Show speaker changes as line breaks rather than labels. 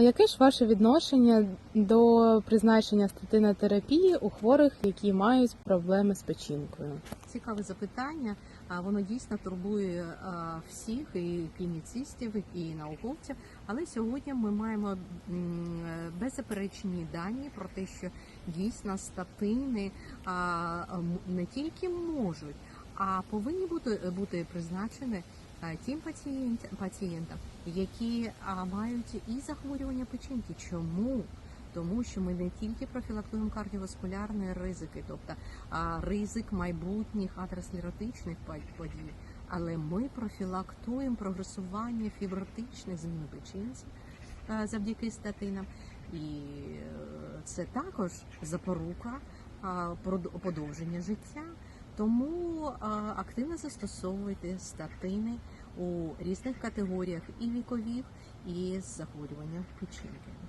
А яке ж ваше відношення до призначення статинотерапії у хворих, які мають проблеми з печінкою?
Цікаве запитання. Воно дійсно турбує всіх і клініцистів, і науковців. Але сьогодні ми маємо беззаперечні дані про те, що дійсно статини не тільки можуть, а повинні бути бути призначені тим пацієнт, пацієнтам, які мають і захворювання печінки. Чому? Тому що ми не тільки профілактуємо кардіоваскулярні ризики, тобто ризик майбутніх атеросклеротичних подій, але ми профілактуємо прогресування фібротичних змін печінці е, завдяки статинам. І е, це також запорука подовження життя. Тому активно застосовуйте статини у різних категоріях і вікових, і з захворюванням печінки.